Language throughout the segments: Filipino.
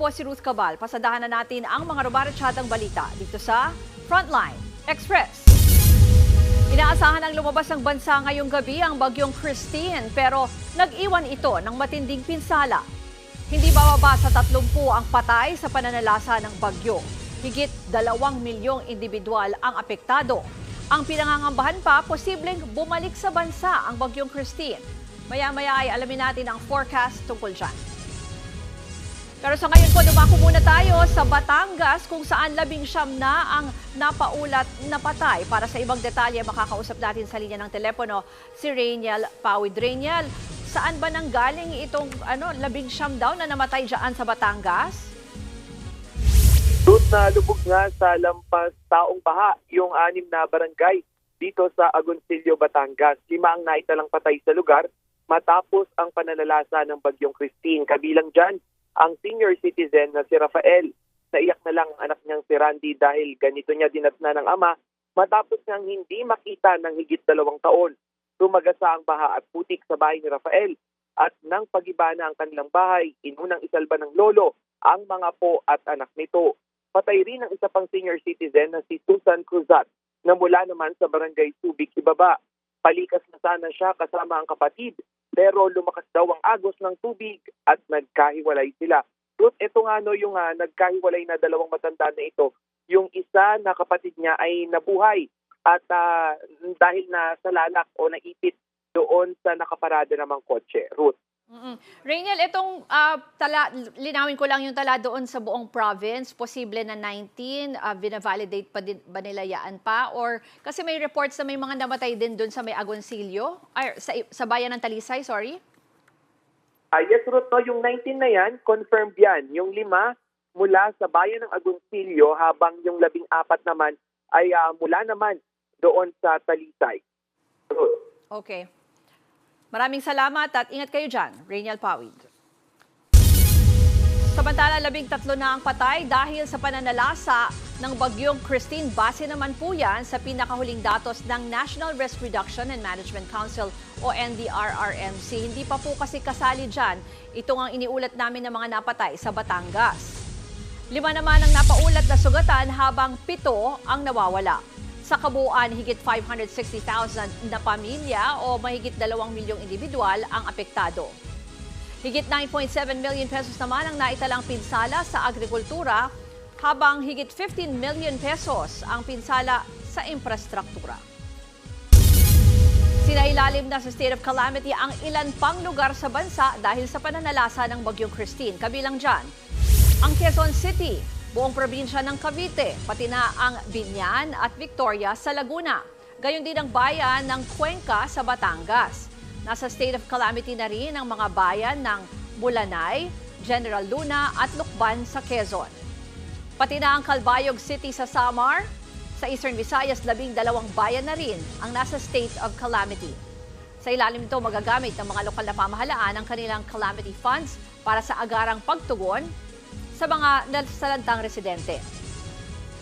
po si Ruth Cabal. Pasadahan na natin ang mga rubaratsyadang balita dito sa Frontline Express. Inaasahan ang lumabas ng bansa ngayong gabi ang bagyong Christine pero nag-iwan ito ng matinding pinsala. Hindi bababa sa 30 ang patay sa pananalasa ng bagyo. Higit dalawang milyong individual ang apektado. Ang pinangangambahan pa, posibleng bumalik sa bansa ang bagyong Christine. Maya-maya ay alamin natin ang forecast tungkol dyan. Pero sa ngayon po, dumako muna tayo sa Batangas kung saan labing siyam na ang napaulat na patay. Para sa ibang detalye, makakausap natin sa linya ng telepono si Rainiel Pawid. Rainiel, saan ba nanggaling itong ano, labing siyam daw na namatay dyan sa Batangas? Doon na lubog nga sa lampas taong baha yung anim na barangay dito sa Agoncillo, Batangas. Lima ang naitalang patay sa lugar matapos ang pananalasa ng bagyong Christine. Kabilang dyan ang senior citizen na si Rafael. Naiyak na lang ang anak niyang si Randy dahil ganito niya dinatna ng ama matapos niyang hindi makita ng higit dalawang taon. Tumagasa ang baha at putik sa bahay ni Rafael at nang pagiba na ang kanilang bahay, inunang isalba ng lolo ang mga po at anak nito. Patay rin ang isa pang senior citizen na si Susan Cruzat na mula naman sa barangay Subic Ibaba. Palikas na sana siya kasama ang kapatid pero lumakas daw ang agos ng tubig at nagkahiwalay sila. Ruth, ito nga no yung ah, nagkahiwalay na dalawang matanda na ito. Yung isa na kapatid niya ay nabuhay at ah, dahil na sa lalak o naipit doon sa nakaparada namang kotse. Ruth. Mm-mm. Rainiel, itong ah, tala, linawin ko lang yung tala doon sa buong province, posible na 19, uh, binavalidate pa din ba nila yaan pa? Or kasi may reports na may mga namatay din doon sa may Agoncillo, ay, sa, sa bayan ng Talisay, sorry? Ah, yes, Ruth, no, yung 19 na yan, confirmed yan. Yung lima mula sa bayan ng Agoncillo habang yung labing apat naman ay ah, mula naman doon sa Talisay. Ruth. Okay. Maraming salamat at ingat kayo dyan, Rainiel Pawid. Samantala, labing tatlo na ang patay dahil sa pananalasa ng bagyong Christine. Base naman po yan sa pinakahuling datos ng National Risk Reduction and Management Council o NDRRMC. Hindi pa po kasi kasali dyan. Ito ang iniulat namin ng mga napatay sa Batangas. Lima naman ang napaulat na sugatan habang pito ang nawawala. Sa kabuuan, higit 560,000 na pamilya o mahigit 2 milyong individual ang apektado. Higit 9.7 million pesos naman ang naitalang pinsala sa agrikultura, habang higit 15 million pesos ang pinsala sa infrastruktura. Sinailalim na sa state of calamity ang ilan pang lugar sa bansa dahil sa pananalasa ng Bagyong Christine. Kabilang dyan, ang Quezon City, buong probinsya ng Cavite, pati na ang Binyan at Victoria sa Laguna. Gayon din ang bayan ng Cuenca sa Batangas. Nasa state of calamity na rin ang mga bayan ng Bulanay, General Luna at Lukban sa Quezon. Pati na ang Calbayog City sa Samar, sa Eastern Visayas, labing dalawang bayan na rin ang nasa state of calamity. Sa ilalim nito, magagamit ng mga lokal na pamahalaan ang kanilang calamity funds para sa agarang pagtugon sa mga nasalantang residente.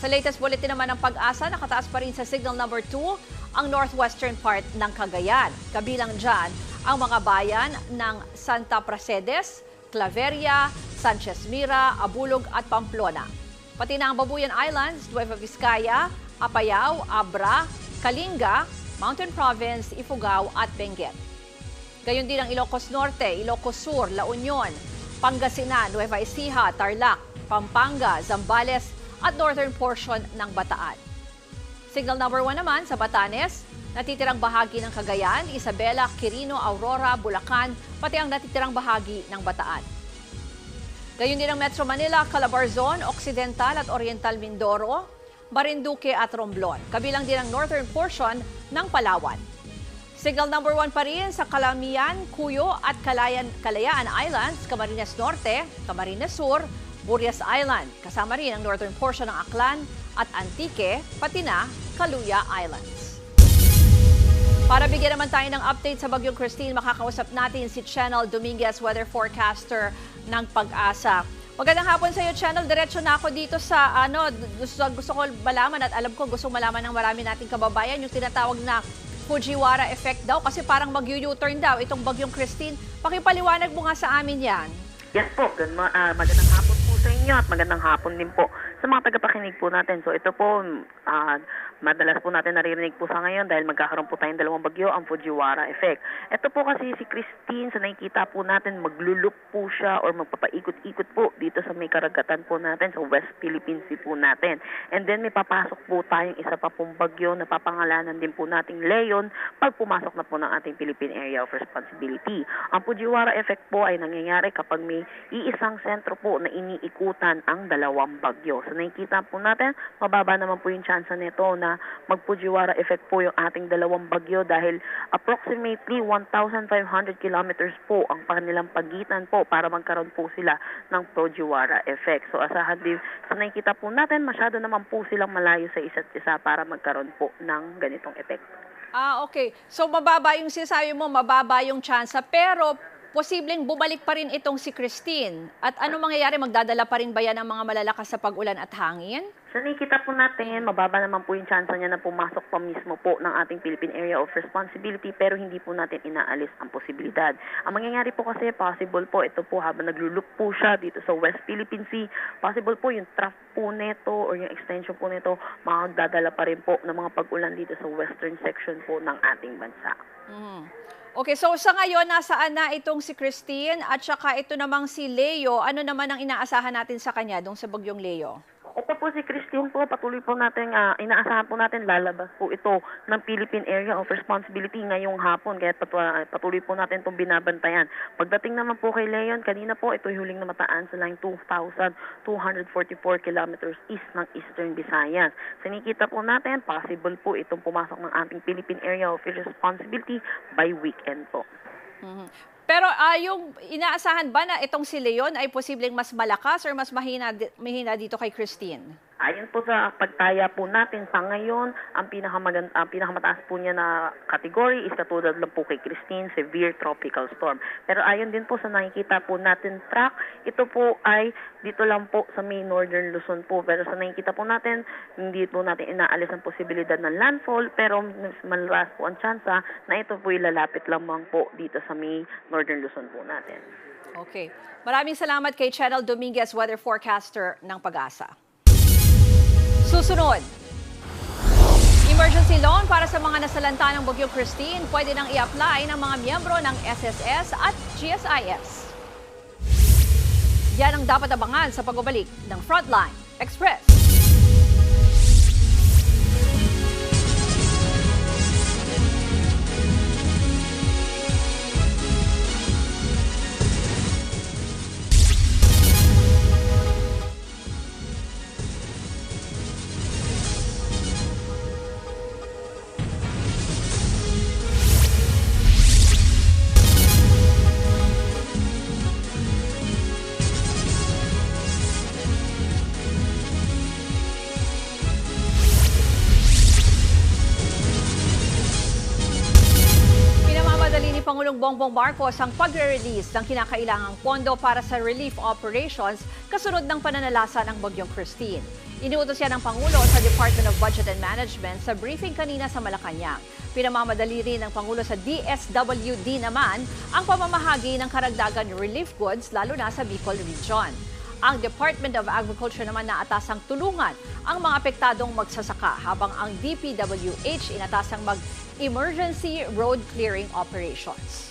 Sa latest bulletin naman ng pag-asa, nakataas pa rin sa signal number 2 ang northwestern part ng Cagayan. Kabilang dyan ang mga bayan ng Santa Pracedes, Claveria, Sanchez Mira, Abulog at Pamplona. Pati na ang Babuyan Islands, Nueva Vizcaya, Apayao, Abra, Kalinga, Mountain Province, Ifugao at Benguet. Gayon din ang Ilocos Norte, Ilocos Sur, La Union, Pangasinan, Nueva Ecija, Tarlac, Pampanga, Zambales at northern portion ng Bataan. Signal number 1 naman sa Batanes, natitirang bahagi ng Cagayan, Isabela, Quirino, Aurora, Bulacan, pati ang natitirang bahagi ng Bataan. Gayon din ang Metro Manila, Calabarzon, Occidental at Oriental Mindoro, Marinduque at Romblon. Kabilang din ang northern portion ng Palawan. Signal number 1 pa rin sa Calamian, Cuyo at Calayan, Calayaan Islands, Camarines Norte, Camarines Sur, Burias Island. Kasama rin ang northern portion ng Aklan at Antique, pati na Kaluya Islands. Para bigyan naman tayo ng update sa Bagyong Christine, makakausap natin si Channel Dominguez, weather forecaster ng Pag-asa. Magandang hapon sa iyo, Channel. Diretso na ako dito sa ano, gusto, gusto ko malaman at alam ko gusto malaman ng marami nating kababayan yung tinatawag na Fujiwara effect daw kasi parang mag-U-turn daw itong Bagyong Christine. Pakipaliwanag mo nga sa amin yan. Yes po, good mo- ah, magandang hapon po sa inyo at magandang hapon din po sa mga tagapakinig po natin. So ito po, ah, madalas po natin naririnig po sa ngayon dahil magkakaroon po tayong dalawang bagyo, ang Fujiwara effect. Ito po kasi si Christine, sa nakikita po natin, maglulup po siya or magpapaikot-ikot po dito sa may karagatan po natin, sa West Philippine Sea po natin. And then may papasok po tayong isa pa pong bagyo na papangalanan din po nating Leon pag pumasok na po ng ating Philippine Area of Responsibility. Ang Fujiwara effect po ay nangyayari kapag may iisang sentro po na iniikutan ang dalawang bagyo. Nakikita po natin, mababa naman po yung chance nito na mag-Fujiwara effect po yung ating dalawang bagyo dahil approximately 1,500 kilometers po ang kanilang pagitan po para magkaroon po sila ng Fujiwara effect. So asahan din, sa nakikita po natin, masyado naman po silang malayo sa isa't isa para magkaroon po ng ganitong epekto. Ah, okay. So mababa yung sinasabi mo, mababa yung tsansa, pero posibleng bumalik pa rin itong si Christine. At ano mangyayari? Magdadala pa rin ba yan ng mga malalakas sa pag-ulan at hangin? Sa nakikita po natin, mababa naman po yung chance niya na pumasok pa mismo po ng ating Philippine Area of Responsibility pero hindi po natin inaalis ang posibilidad. Ang mangyayari po kasi, possible po, ito po habang naglulup po siya dito sa West Philippine Sea, possible po yung trough po nito or yung extension po nito, magdadala pa rin po ng mga pag-ulan dito sa western section po ng ating bansa. Mhm. Okay, so sa ngayon, nasaan na itong si Christine at saka ito namang si Leo. Ano naman ang inaasahan natin sa kanya dong sa bagyong Leo? Ito po si Christine po, patuloy po natin, ah, inaasahan po natin lalabas po ito ng Philippine Area of Responsibility ngayong hapon. Kaya ah, patuloy po natin itong binabantayan. Pagdating naman po kay Leon, kanina po ito huling namataan sa line 2,244 kilometers east ng Eastern Visayas. Sinikita po natin, possible po itong pumasok ng ating Philippine Area of Responsibility by weekend po. Mhm. Pero ah, yung inaasahan ba na itong si Leon ay posibleng mas malakas or mas mahina, mahina dito kay Christine? Ayon po sa pagtaya po natin sa ngayon, ang pinakamaganda, ang pinakamataas po niya na category is katulad lang po kay Christine, severe tropical storm. Pero ayon din po sa nakikita po natin track, ito po ay dito lang po sa may northern Luzon po. Pero sa nakikita po natin, hindi po natin inaalis ang posibilidad ng landfall, pero malakas po ang tsansa na ito po ilalapit lamang po dito sa may northern Luzon po natin. Okay. Maraming salamat kay Channel Dominguez, weather forecaster ng Pag-asa. Susunod. Emergency loan para sa mga nasalanta ng Bagyong Christine pwede nang i-apply ng mga miyembro ng SSS at GSIS. Yan ang dapat abangan sa pagbabalik ng Frontline Express. Pangulong Bongbong Marcos ang pagre-release ng kinakailangang pondo para sa relief operations kasunod ng pananalasa ng Bagyong Christine. Inuutos yan ng Pangulo sa Department of Budget and Management sa briefing kanina sa Malacanang. Pinamamadali rin ng Pangulo sa DSWD naman ang pamamahagi ng karagdagan relief goods lalo na sa Bicol Region. Ang Department of Agriculture naman naatasang tulungan ang mga apektadong magsasaka habang ang DPWH inatasang mag-emergency road clearing operations.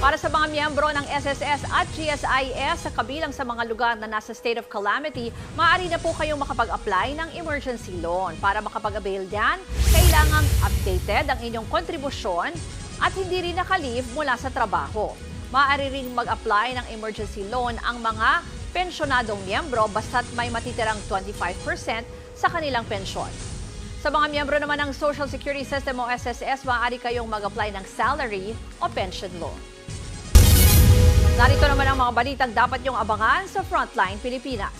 Para sa mga miyembro ng SSS at GSIS sa kabilang sa mga lugar na nasa state of calamity, maaari na po kayong makapag-apply ng emergency loan. Para makapag-avail diyan, kailangang updated ang inyong kontribusyon at hindi rin nakalive mula sa trabaho. Maaari ring mag-apply ng emergency loan ang mga pensyonadong miyembro basta't may matitirang 25% sa kanilang pensyon. Sa mga miyembro naman ng Social Security System o SSS, maaari kayong mag-apply ng salary o pension loan. Narito naman ang mga balitang dapat niyong abangan sa Frontline Pilipinas.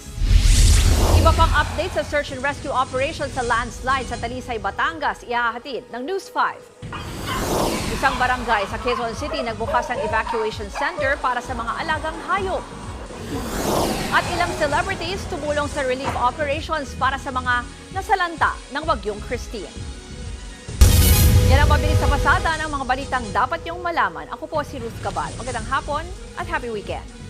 Iba pang update sa search and rescue operation sa landslide sa Talisay, Batangas, ihahatid ng News 5. Isang barangay sa Quezon City nagbukas ng evacuation center para sa mga alagang hayop. At ilang celebrities tumulong sa relief operations para sa mga nasalanta ng Bagyong Christine. Yan ang mabilis sa pasada ng mga balitang dapat niyong malaman. Ako po si Ruth Cabal. Magandang hapon at happy weekend.